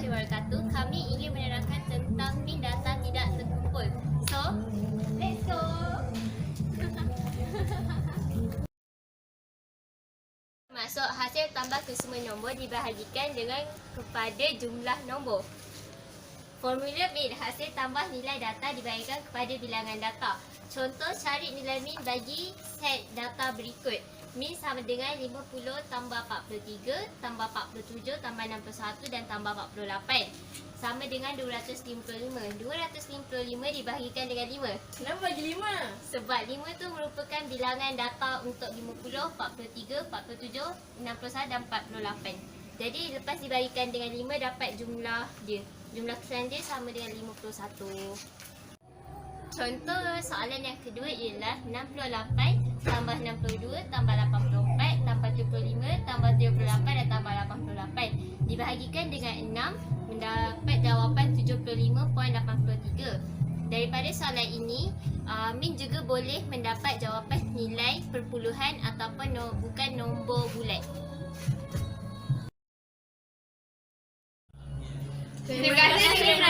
warahmatullahi wabarakatuh. Kami ingin menerangkan tentang min data tidak terkumpul. So, let's go. Maksud hasil tambah kesemua nombor dibahagikan dengan kepada jumlah nombor. Formula min hasil tambah nilai data dibahagikan kepada bilangan data. Contoh cari nilai min bagi set data berikut. Min sama dengan 50 tambah 43 tambah 47 tambah 61 dan tambah 48. Sama dengan 255. 255 dibahagikan dengan 5. Kenapa bagi lima? Sebab 5 tu merupakan bilangan data untuk 50, 43, 47, 61 dan 48. Jadi lepas dibahagikan dengan 5 dapat jumlah dia. Jumlah keseluruhan dia sama dengan 51. Contoh soalan yang kedua ialah 68 tambah 62 tambah 84 tambah 75 tambah 78 dan tambah 88. Dibahagikan dengan 6 mendapat jawapan 75.83. Daripada soalan ini, uh, Min juga boleh mendapat jawapan nilai perpuluhan ataupun no, bukan nombor bulat. Terima kasih kerana!